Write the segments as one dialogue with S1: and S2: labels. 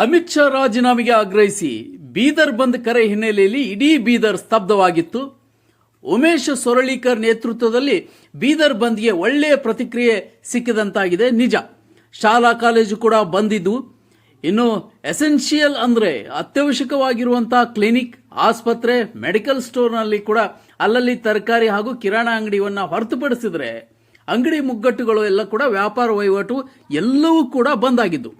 S1: ಅಮಿತ್ ಶಾ ರಾಜೀನಾಮೆಗೆ ಆಗ್ರಹಿಸಿ ಬೀದರ್ ಬಂದ್ ಕರೆ ಹಿನ್ನೆಲೆಯಲ್ಲಿ ಇಡೀ ಬೀದರ್ ಸ್ತಬ್ಧವಾಗಿತ್ತು. ಉಮೇಶ್ ಸೊರಳೀಕರ್ ನೇತೃತ್ವದಲ್ಲಿ ಬೀದರ್ ಬಂದ್ಗೆ ಒಳ್ಳೆಯ ಪ್ರತಿಕ್ರಿಯೆ ಸಿಕ್ಕಿದಂತಾಗಿದೆ ನಿಜ. ಶಾಲಾ ಕಾಲೇಜು ಕೂಡ ಬಂದಿದ್ದು. ಇನ್ನು ಎಸೆನ್ಷಿಯಲ್ ಅಂದ್ರೆ ಅತ್ಯವಶ್ಯಕವಾಗಿರುವಂತಹ ಕ್ಲಿನಿಕ್, ಆಸ್ಪತ್ರೆ, ಮೆಡಿಕಲ್ ಸ್ಟೋರ್ನಲ್ಲಿ ಕೂಡ ಅಲ್ಲಲ್ಲಿ ತರಕಾರಿ ಹಾಗೂ ಕಿರಾಣ ಅಂಗಡಿಯನ್ನು ಹೊರತುಪಡಿಸಿದ್ರೆ ಅಂಗಡಿ ಮುಗ್ಗಟ್ಟುಗಳು ಎಲ್ಲ ಕೂಡ ವ್ಯಾಪಾರ ವಹಿವಾಟು ಎಲ್ಲವೂ ಕೂಡ ಬಂದಾಗಿದ್ದು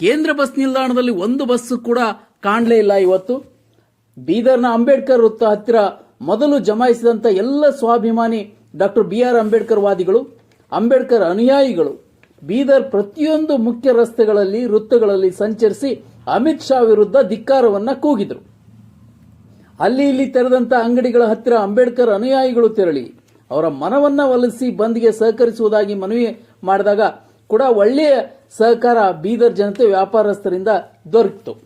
S1: ಕೇಂದ್ರ ಬಸ್ ನಿಲ್ದಾಣದಲ್ಲಿ ಒಂದು ಬಸ್ ಕೂಡ ಕಾಣಲೇ ಇಲ್ಲ ಇವತ್ತು. ಬೀದರ್ನ ಅಂಬೇಡ್ಕರ್ ವೃತ್ತ ಹತ್ತಿರ ಮೊದಲು ಜಮಾಯಿಸಿದಂತ ಎಲ್ಲ ಸ್ವಾಭಿಮಾನಿ ಡಾಕ್ಟರ್ ಬಿ ಆರ್ ಅಂಬೇಡ್ಕರ್ ವಾದಿಗಳು, ಅಂಬೇಡ್ಕರ್ ಅನುಯಾಯಿಗಳು ಬೀದರ್ ಪ್ರತಿಯೊಂದು ಮುಖ್ಯ ರಸ್ತೆಗಳಲ್ಲಿ, ವೃತ್ತಗಳಲ್ಲಿ ಸಂಚರಿಸಿ ಅಮಿತ್ ಶಾ ವಿರುದ್ಧ ಧಿಕ್ಕಾರವನ್ನ ಕೂಗಿದರು. ಅಲ್ಲಿ ಇಲ್ಲಿ ತೆರೆದಂತ ಅಂಗಡಿಗಳ ಹತ್ತಿರ ಅಂಬೇಡ್ಕರ್ ಅನುಯಾಯಿಗಳು ತೆರಳಿ. ಅವರ ಮನವನ್ನ ಒಲಿಸಿ ಬಂದ್ಗೆ ಸಹಕರಿಸುವುದಾಗಿ ಮನವಿ ಮಾಡಿದಾಗ ಕೂಡ ಒಳ್ಳೆಯ ಸಹಕಾರ ಬೀದರ್ ಜನತೆ ವ್ಯಾಪಾರಸ್ಥರಿಂದ ದೊರಕಿತು.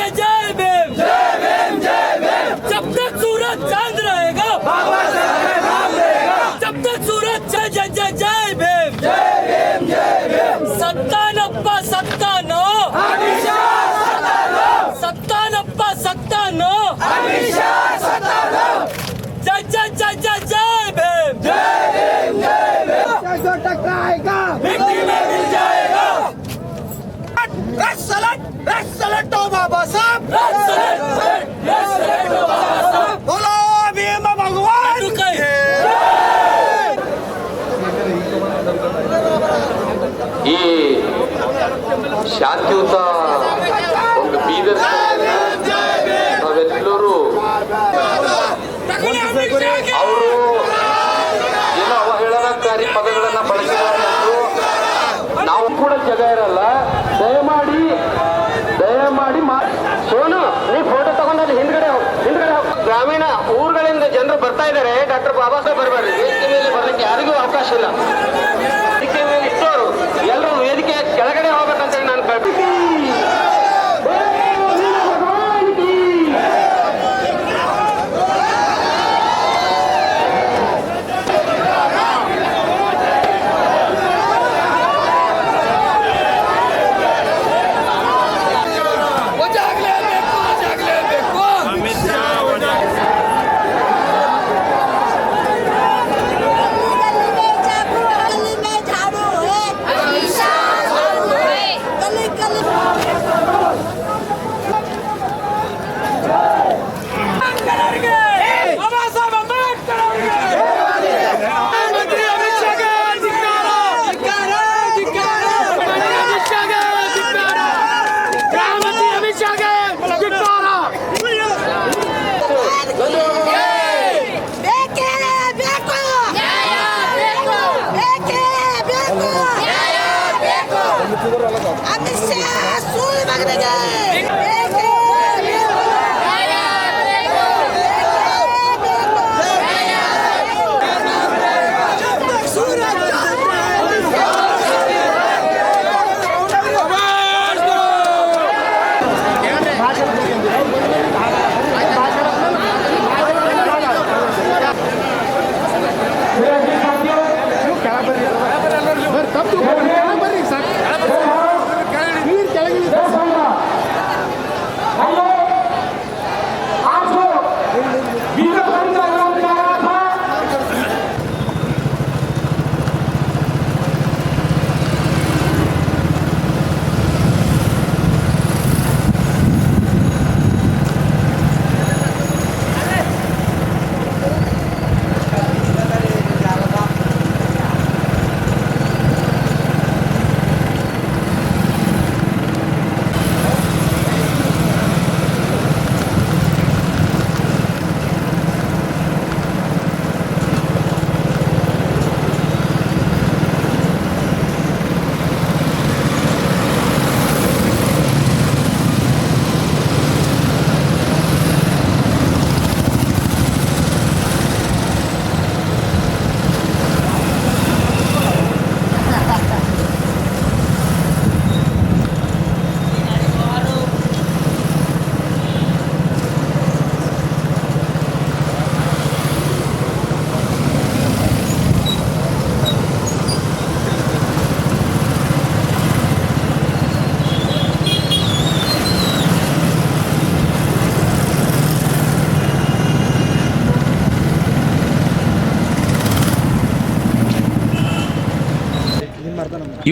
S2: yeah. ಶಾಂತಿಯುತ ಒಂದು ಬೀದರ್ ನಾವೆಲ್ಲರೂ ಅವರು ಏನೋ ಅವಹೇಳನಕಾರಿ ಪದಗಳನ್ನ ಬಳಸಿದ್ದಾರೆ ನಾವು ಕೂಡ ಜಗ ಇರಲ್ಲ. ದಯಮಾಡಿ ದಯಮಾಡಿ ಮಾ ಸೋನು, ನೀ ಫೋಟೋ ತಗೊಂಡಲ್ಲಿ ಹಿಂದ್ಗಡೆ ಹಿಂದ್ಗಡೆ. ಗ್ರಾಮೀಣ ಊರುಗಳಿಂದ ಜನರು ಬರ್ತಾ ಇದ್ದಾರೆ. ಡಾಕ್ಟರ್ ಬಾಬಾ ಸಾಹೇಬ್ ಬರಬೇಡ್ರಿ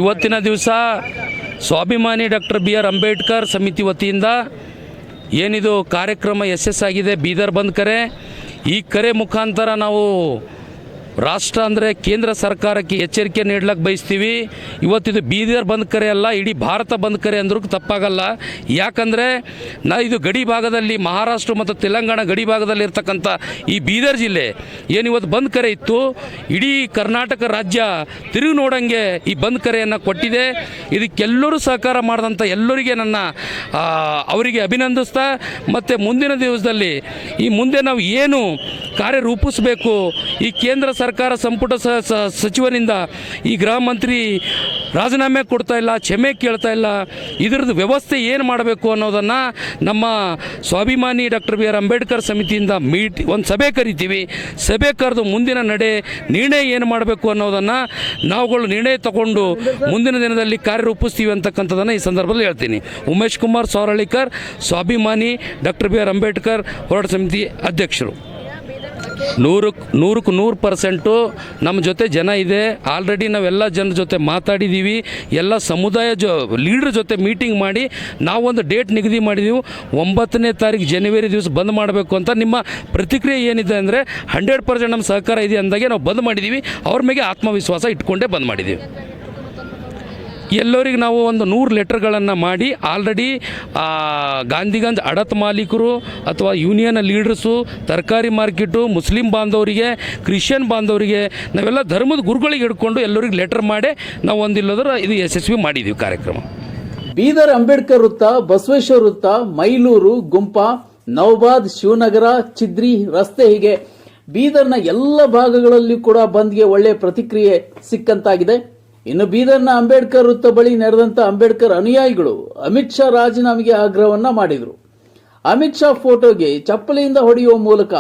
S2: ಇವತ್ತಿನ ದಿವಸ ಸ್ವಾಭಿಮಾನಿ ಡಾಕ್ಟರ್ ಬಿ ಆರ್ ಅಂಬೇಡ್ಕರ್ ಸಮಿತಿ ವತಿಯಿಂದ ಏನಿದು ಕಾರ್ಯಕ್ರಮ ಯಶಸ್ಸಾಗಿದೆ ಬೀದರ್ ಬಂದ್ ಕರೆ. ಈ ಕರೆ ಮುಖಾಂತರ ನಾವು ರಾಷ್ಟ್ರ ಅಂದರೆ ಕೇಂದ್ರ ಸರ್ಕಾರಕ್ಕೆ ಎಚ್ಚರಿಕೆ ನೀಡ್ಲಕ್ಕೆ ಬಯಸ್ತೀವಿ. ಇವತ್ತಿದು ಬೀದರ್ ಬಂದ್ ಕರೆ ಅಲ್ಲ, ಇಡೀ ಭಾರತ ಬಂದ್ ಕರೆ ಅಂದ್ರೂ ತಪ್ಪಾಗಲ್ಲ. ಯಾಕಂದರೆ ನಾ ಇದು ಗಡಿ ಭಾಗದಲ್ಲಿ ಮಹಾರಾಷ್ಟ್ರ ಮತ್ತು ತೆಲಂಗಾಣ ಗಡಿ ಭಾಗದಲ್ಲಿ ಇರ್ತಕ್ಕಂಥ ಈ ಬೀದರ್ ಜಿಲ್ಲೆ ಏನು ಇವತ್ತು ಬಂದ್ ಕರೆ ಇತ್ತು. ಇಡೀ ಕರ್ನಾಟಕ ರಾಜ್ಯ ತಿರುಗಿ ನೋಡಂಗೆ ಈ ಬಂದ್ ಕರೆಯನ್ನು ಕೊಟ್ಟಿದೆ. ಇದಕ್ಕೆಲ್ಲರೂ ಸಹಕಾರ ಮಾಡಿದಂಥ ಎಲ್ಲರಿಗೆ ನನ್ನ ಅವರಿಗೆ ಅಭಿನಂದಿಸ್ತಾ, ಮತ್ತು ಮುಂದಿನ ದಿವಸದಲ್ಲಿ ಈ ಮುಂದೆ ನಾವು ಏನು ಕಾರ್ಯ ರೂಪಿಸಬೇಕು ಈ ಕೇಂದ್ರ ಸರ್ಕಾರ ಸಂಪುಟ ಸ- ಸ- ಸಚಿವರಿಂದ ಈ ಗೃಹ ಮಂತ್ರಿ ರಾಜೀನಾಮೆ ಕೊಡ್ತಾ ಇಲ್ಲ, ಕ್ಷಮೆ ಕೇಳ್ತಾ ಇಲ್ಲ, ಇದರದ್ದು ವ್ಯವಸ್ಥೆ ಏನು ಮಾಡಬೇಕು ಅನ್ನೋದನ್ನು ನಮ್ಮ ಸ್ವಾಭಿಮಾನಿ ಡಾಕ್ಟರ್ ಬಿ ಆರ್ ಅಂಬೇಡ್ಕರ್ ಸಮಿತಿಯಿಂದ ಮೀಟ್, ಒಂದು ಸಭೆ ಕರಿತೀವಿ. ಸಭೆ ಕರೆದು ಮುಂದಿನ ನಡೆ ನಿರ್ಣಯ ಏನು ಮಾಡಬೇಕು ಅನ್ನೋದನ್ನು ನಾವುಗಳು ನಿರ್ಣಯ ತಗೊಂಡು ಮುಂದಿನ ದಿನದಲ್ಲಿ ಕಾರ್ಯರೂಪಿಸ್ತೀವಿ ಅಂತಕ್ಕಂಥದ್ದನ್ನು ಈ ಸಂದರ್ಭದಲ್ಲಿ ಹೇಳ್ತೀನಿ. ಉಮೇಶ್ ಕುಮಾರ್ ಸೌರಳಿಕರ್ ಸ್ವಾಭಿಮಾನಿ ಡಾಕ್ಟರ್ ಬಿ ಆರ್ ಅಂಬೇಡ್ಕರ್, ಹೋರಾಟ ಸಮಿತಿ ಅಧ್ಯಕ್ಷರು. ನೂರಕ್ಕೆ ನೂರಕ್ಕೆ ನೂರು ಪರ್ಸೆಂಟು ನಮ್ಮ ಜೊತೆ ಜನ ಇದೆ. ಆಲ್ರೆಡಿ ನಾವೆಲ್ಲ ಜನರ ಜೊತೆ ಮಾತಾಡಿದ್ದೀವಿ ಎಲ್ಲ ಸಮುದಾಯ ಜೊ ಲೀಡ್ರ್ ಜೊತೆ ಮೀಟಿಂಗ್ ಮಾಡಿ ನಾವೊಂದು ಡೇಟ್ ನಿಗದಿ ಮಾಡಿದ್ದೀವಿ ಒಂಬತ್ತನೇ ತಾರೀಕು ಜನವರಿ ದಿವಸ ಬಂದ್ ಮಾಡಬೇಕು ಅಂತ ನಿಮ್ಮ ಪ್ರತಿಕ್ರಿಯೆ ಏನಿದೆ ಅಂದರೆ ಹಂಡ್ರೆಡ್ ಪರ್ಸೆಂಟ್ ನಮ್ಮ ಸಹಕಾರ ಇದೆ ಅಂದಾಗೆ ನಾವು ಬಂದ್ ಮಾಡಿದ್ದೀವಿ ಅವ್ರ ಮೇಲೆ ಆತ್ಮವಿಶ್ವಾಸ ಇಟ್ಕೊಂಡೇ ಬಂದ್ ಮಾಡಿದ್ದೀವಿ ಎಲ್ಲರಿಗೆ ನಾವು ಒಂದು ನೂರು ಲೆಟರ್ಗಳನ್ನು ಮಾಡಿ ಆಲ್ರೆಡಿ ಗಾಂಧಿಗಂಜ್ ಅಡತ್ ಮಾಲೀಕರು ಅಥವಾ ಯೂನಿಯನ್ ಲೀಡರ್ಸು, ತರಕಾರಿ ಮಾರ್ಕೆಟು, ಮುಸ್ಲಿಂ ಬಾಂಧವರಿಗೆ, ಕ್ರಿಶ್ಚಿಯನ್ ಬಾಂಧವರಿಗೆ, ನಾವೆಲ್ಲ ಧರ್ಮದ ಗುರುಗಳಿಗೆ ಹಿಡ್ಕೊಂಡು ಎಲ್ಲರಿಗೆ ಲೆಟರ್ ಮಾಡಿ ನಾವು ಒಂದಿಲ್ಲದ್ರೆ ಇದು ಯಶಸ್ವಿ ಮಾಡಿದ್ದೀವಿ ಕಾರ್ಯಕ್ರಮ.
S1: ಬೀದರ್ ಅಂಬೇಡ್ಕರ್ ವೃತ್ತ, ಬಸವೇಶ್ವರ ವೃತ್ತ, ಮೈಲೂರು, ಗುಂಪ, ನವಬಾದ್, ಶಿವನಗರ, ಚಿದ್ರಿ, ರಸ್ತೆ ಹೀಗೆ ಬೀದರ್ನ ಎಲ್ಲ ಭಾಗಗಳಲ್ಲಿ ಕೂಡ ಬಂದ್ಗೆ ಒಳ್ಳೆ ಪ್ರತಿಕ್ರಿಯೆ ಸಿಕ್ಕಂತಾಗಿದೆ. ಇನ್ನು ಬೀದರ್ನ ಅಂಬೇಡ್ಕರ್ ವೃತ್ತ ಬಳಿ ನೆರೆದಂತ ಅಂಬೇಡ್ಕರ್ ಅನುಯಾಯಿಗಳು ಅಮಿತ್ ಶಾ ರಾಜೀನಾಮೆಗೆ ಆಗ್ರಹವನ್ನ ಮಾಡಿದರು. ಅಮಿತ್ ಶಾ ಫೋಟೋಗೆ ಚಪ್ಪಲಿಯಿಂದ ಹೊಡೆಯುವ ಮೂಲಕ,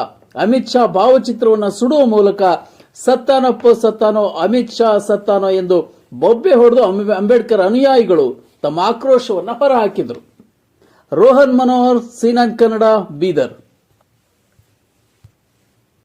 S1: ಅಮಿತ್ ಶಾ ಭಾವಚಿತ್ರವನ್ನ ಸುಡುವ ಮೂಲಕ ಸತ್ತಾನಪ್ಪ ಸತ್ತಾನೋ, ಅಮಿತ್ ಶಾ ಸತ್ತಾನೋ ಎಂದು ಬೊಬ್ಬೆ ಹೊಡೆದು ಅಂಬೇಡ್ಕರ್ ಅನುಯಾಯಿಗಳು ತಮ್ಮ ಆಕ್ರೋಶವನ್ನ ಹೊರಹಾಕಿದರು. ರೋಹನ್ ಮನೋಹರ್, ಸೀನಾನ್ ಕನ್ನಡ, ಬೀದರ್.